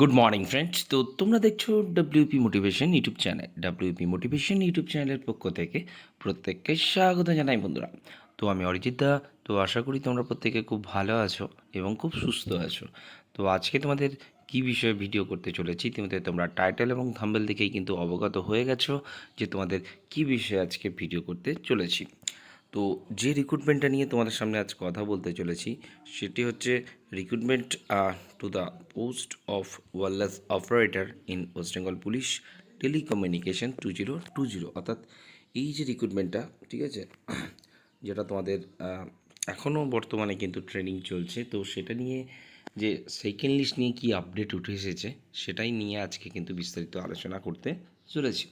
Good morning friends তো তোমরা দেখছ WP motivation YouTube channel WP motivation YouTube চ্যানেলের পক্ষ থেকে প্রত্যেককে স্বাগত জানাই, বন্ধুরা। তো আমি অরিজিৎ দা। তো আশা করি তোমরা প্রত্যেকে খুব ভালো আছো এবং খুব সুস্থ আছো। তো আজকে তোমাদের কী বিষয়ে ভিডিও করতে চলেছি, তোমাদের তোমরা টাইটেল এবং থাম্বেল দেখেই কিন্তু অবগত হয়ে গেছো যে তোমাদের কী বিষয়ে আজকে ভিডিও করতে চলেছি। তো যে রিক্রুটমেন্টটা নিয়ে তোমাদের সামনে আজ কথা বলতে চলেছি, সেটি হচ্ছে recruitment to the post of wireless operator in West Bengal police telecommunication two zero two zero অর্থাৎ এই যে রিক্রুটমেন্টটা ঠিক আছে, যেটা তোমাদের এখনও বর্তমানে কিন্তু ট্রেনিং চলছে, তো সেটা নিয়ে যে সেকেন্ড লিস্ট নিয়ে কি আপডেট উঠে এসেছে, সেটাই নিয়ে আজকে কিন্তু বিস্তারিত আলোচনা করতে চলেছি।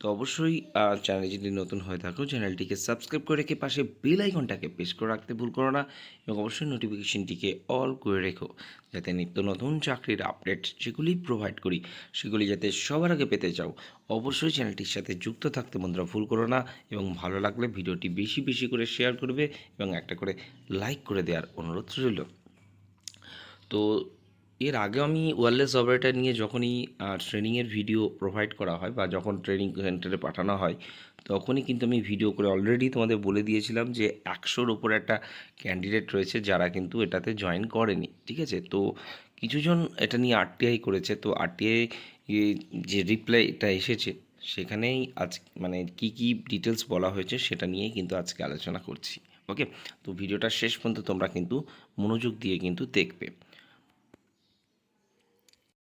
তো অবশ্যই চ্যানেল যদি নতুন হয়ে থাকো, চ্যানেলটিকে সাবস্ক্রাইব করে রেখে পাশে বেল আইকনটাকে প্রেস করে রাখতে ভুল করো না এবং অবশ্যই নোটিফিকেশনটিকে অল করে রেখো, যাতে নিত্য নতুন চাকরির আপডেট যেগুলি প্রোভাইড করি, সেগুলি যাতে সবার আগে পেতে চাও। অবশ্যই চ্যানেলটির সাথে যুক্ত থাকতে বন্ধুরা ভুল করো না এবং ভালো লাগলে ভিডিওটি বেশি বেশি করে শেয়ার করবে এবং একটা করে লাইক করে দেওয়ার অনুরোধ রইল। তো এর আগে আমি ওয়্যারলেস অপারেটর নিয়ে যখনই ট্রেনিংয়ের ভিডিও প্রোভাইড করা হয় বা যখন ট্রেনিং সেন্টারে পাঠানো হয়, তখনই কিন্তু আমি ভিডিও করে অলরেডি তোমাদের বলে দিয়েছিলাম যে একশোর ওপরে একটা ক্যান্ডিডেট রয়েছে যারা কিন্তু এটাতে জয়েন করেনি, ঠিক আছে? তো কিছুজন এটা নিয়ে আরটিআই করেছে, তো আরটিআই যে রিপ্লাইটা এসেছে, সেখানেই আজ মানে কি কি ডিটেলস বলা হয়েছে সেটা নিয়েই কিন্তু আজকে আলোচনা করছি ওকে তো ভিডিওটা শেষ পর্যন্ত তোমরা কিন্তু মনোযোগ দিয়ে কিন্তু দেখবে।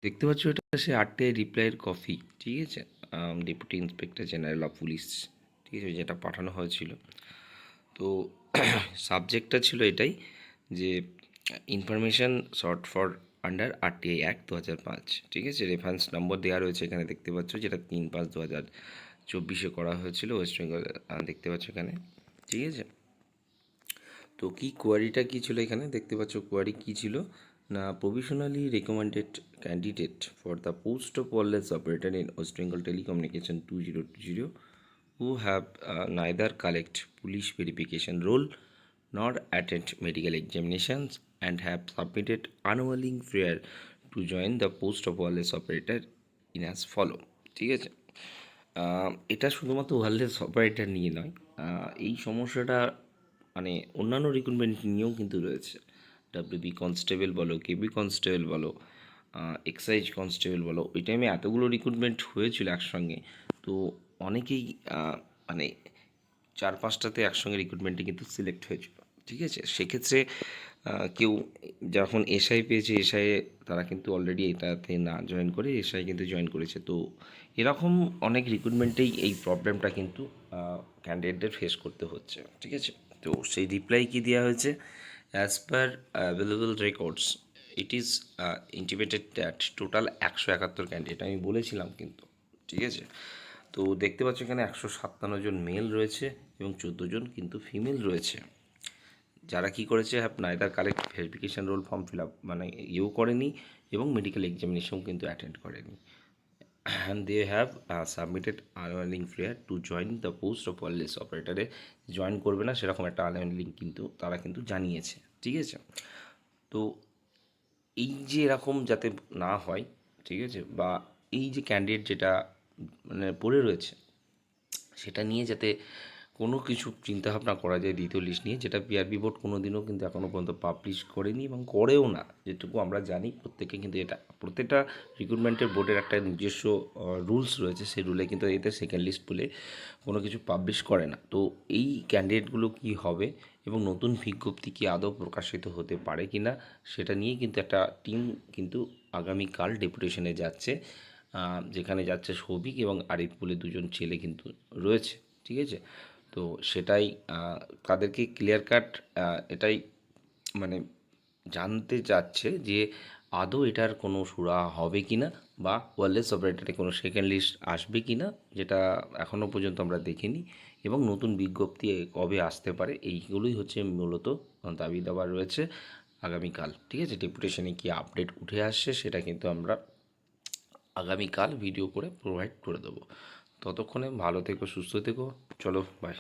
দেখতে পাচ্ছ এটা সে আরটিআই রিপ্লাইয়ের কপি ঠিক আছে? Deputy inspector general of police ঠিক আছে, যেটা পাঠানো হয়েছিল। তো সাবজেক্টটা ছিল এটাই যে information sought for under RTI act দু হাজার পাঁচ, ঠিক আছে? রেফারেন্স নম্বর দেওয়া রয়েছে এখানে, দেখতে পাচ্ছ যেটা তিন পাঁচ দু হাজার চব্বিশে করা হয়েছিল ওয়েস্ট বেঙ্গল দেখতে পাচ্ছ এখানে, ঠিক আছে? তো কি কোয়ারিটা কী ছিল এখানে? দেখতে পাচ্ছ কোয়ারি কী ছিল? না provisionally recommended candidate for the post of wireless operator in West Bengal telecommunication two zero two zero who have neither collect police verification roll not attend medical examinations and have submitted unwilling prayer to join the post of wireless operator in as follow ঠিক আছে? এটা শুধুমাত্র wireless operator নিয়ে নয় এই সমস্যাটা মানে অন্যান্য রিক্রুটমেন্ট নিয়েও কিন্তু রয়েছে। ডাব্লিউবি কনস্টেবল বলো কেবি কনস্টেবল বলো এক্সাইজ কনস্টেবল বলো, ওই টাইমে এতগুলো রিক্রুটমেন্ট হয়েছিল একসঙ্গে। তো অনেকেই মানে চার পাঁচটাতে একসঙ্গে রিক্রুটমেন্টে কিন্তু সিলেক্ট হয়েছিল, ঠিক আছে? সেক্ষেত্রে কেউ যখন এসআই পেয়েছে এসআই তারা কিন্তু অলরেডি এটাতে না জয়েন করে এসআই কিন্তু জয়েন করেছে। তো এরকম অনেক রিক্রুটমেন্টেই এই প্রবলেমটা কিন্তু ক্যান্ডিডেটদের ফেস করতে হচ্ছে, ঠিক আছে? তো সেই রিপ্লাই কি দেওয়া হয়েছে? As per available records it is intimated that total একশো একাত্তর ক্যান্ডিডেট আমি বলেছিলাম কিন্তু, ঠিক আছে? তো দেখতে পাচ্ছ এখানে একশো সাতান্ন জন মেল রয়েছে এবং চোদ্দ জন কিন্তু ফিমেল রয়েছে। যারা কি করেছে have neither collect verification roll form fill up মানে ইয়েও করেনি এবং মেডিকেল এক্সামিনেশন কিন্তু অ্যাটেন্ড করেনি। And they have submitted unwilling prayer to join the post of wireless অপারেটারে join করবে না, সেরকম একটা আনওয়ার লিঙ্ক কিন্তু তারা কিন্তু জানিয়েছে, ঠিক আছে? তো এই যে এরকম যাতে না হয়, ঠিক আছে? বা এই যে ক্যান্ডিডেট যেটা মানে পড়ে রয়েছে, সেটা নিয়ে যাতে কোনো কিছু চিন্তাভাবনা করা যায় দ্বিতীয় লিস্ট নিয়ে, যেটা পিআরবি বোর্ড কোনো দিনও কিন্তু এখনও পর্যন্ত পাবলিশ করেনি এবং করেও না। যেটুকু আমরা জানি, প্রত্যেকে কিন্তু এটা, প্রত্যেকটা রিক্রুটমেন্টের বোর্ডের একটা নিজস্ব রুলস রয়েছে, সেই রুলে কিন্তু এতে সেকেন্ড লিস্ট বলে কোনো কিছু পাবলিশ করে না। তো এই ক্যান্ডিডেটগুলো কি হবে এবং নতুন বিজ্ঞপ্তি কি আদৌ প্রকাশিত হতে পারে কি না, সেটা নিয়ে কিন্তু একটা টিম কিন্তু আগামীকাল ডেপুটেশনে যাচ্ছে। যেখানে যাচ্ছে সৌভিক এবং আরিফ বলে দুজন ছেলে কিন্তু রয়েছে, ঠিক আছে? তো সেটাই তাদেরকে ক্লিয়ার কাট এটাই মানে জানতে চাচ্ছে যে আদৌ এটার কোনো সুরা হবে কি না বা ওয়ারলেস অপারেটারে কোনো সেকেন্ড লিস্ট আসবে কি না যেটা এখনও পর্যন্ত আমরা দেখিনি এবং নতুন বিজ্ঞপ্তি কবে আসতে পারে, এইগুলোই হচ্ছে মূলত দাবি দাবা রয়েছে আগামীকাল। ঠিক আছে? ডেপুটেশনে কি আপডেট উঠে আসছে সেটা কিন্তু আমরা আগামীকাল ভিডিও করে প্রোভাইড করে দেবো। ততক্ষণে ভালো থেকো সুস্থ থেকো। চলো বাই